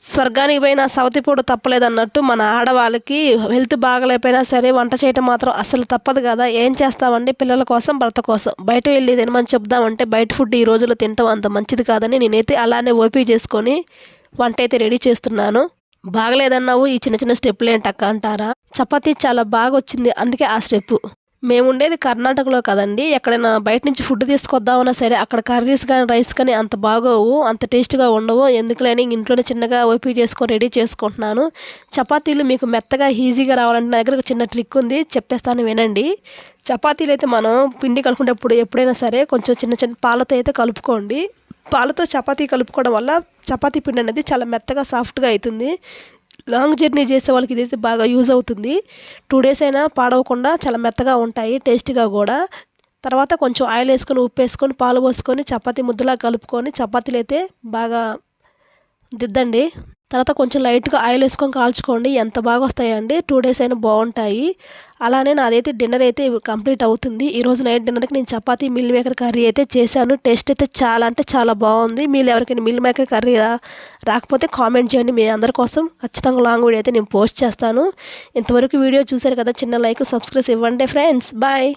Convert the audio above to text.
స్వర్గానికి పోయిన సవతిపూడు తప్పలేదన్నట్టు మన ఆడవాళ్ళకి హెల్త్ బాగలేకపోయినా సరే వంట చేయటం మాత్రం అసలు తప్పదు కదా. ఏం చేస్తామండి పిల్లల కోసం భర్త కోసం? బయట వెళ్ళి తినమని చెప్దామంటే బయట ఫుడ్ ఈ రోజుల్లో తినటం అంత మంచిది కాదని నేనైతే అలానే ఓపీ చేసుకొని వంట అయితే రెడీ చేస్తున్నాను. బాగలేదన్నావు ఈ చిన్న చిన్న స్టెప్పులు ఏంటక్క అంటారా? చపాతీ చాలా బాగా వచ్చింది అందుకే ఆ స్టెప్ మేము ఉండేది కర్ణాటకలో కదండి. ఎక్కడైనా బయట నుంచి ఫుడ్ తీసుకొద్దామన్నా సరే అక్కడ కర్రీస్ కానీ రైస్ కానీ అంత బాగోవు అంత టేస్ట్గా ఉండవు. ఎందుకులేని ఇంట్లోనే చిన్నగా ఓపిక చేసుకొని రెడీ చేసుకుంటున్నాను. చపాతీలు మీకు మెత్తగా ఈజీగా రావాలంటే నా దగ్గర ఒక చిన్న ట్రిక్ ఉంది. చెప్పేస్తాను వినండి. చపాతీలు అయితే మనం పిండి కలుపుకునేటప్పుడు ఎప్పుడైనా సరే కొంచెం చిన్న చిన్న పాలతో అయితే కలుపుకోండి. పాలతో చపాతీ కలుపుకోవడం వల్ల చపాతీ పిండి అనేది చాలా మెత్తగా సాఫ్ట్గా అవుతుంది. లాంగ్ జర్నీ చేసే వాళ్ళకి ఇదైతే బాగా యూజ్ అవుతుంది. టూ డేస్ అయినా పాడవకుండా చాలా మెత్తగా ఉంటాయి టేస్ట్గా కూడా. తర్వాత కొంచెం ఆయిల్ వేసుకొని ఉప్పు వేసుకొని పాలు పోసుకొని చపాతీ ముద్దలా కలుపుకొని చపాతీలు అయితే బాగా దిద్దండి. తర్వాత కొంచెం లైట్గా ఆయిల్ వేసుకొని కాల్చుకోండి. ఎంత బాగా వస్తాయండి టూ డేస్ అయినా బాగుంటాయి. అలానే నాదైతే డిన్నర్ అయితే కంప్లీట్ అవుతుంది. ఈరోజు నైట్ డిన్నర్కి నేను చపాతీ మిల్ మేకర్ కర్రీ అయితే చేశాను. టేస్ట్ అయితే చాలా అంటే చాలా బాగుంది. మీరు ఎవరికైనా మిల్ మేకర్ కర్రీ రాకపోతే కామెంట్ చేయండి మీ అందరి కోసం. ఖచ్చితంగా లాంగ్ వీడియో అయితే నేను పోస్ట్ చేస్తాను. ఇంతవరకు వీడియో చూశారు కదా చిన్న లైక్ సబ్స్క్రైబ్ ఇవ్వండి ఫ్రెండ్స్. బాయ్.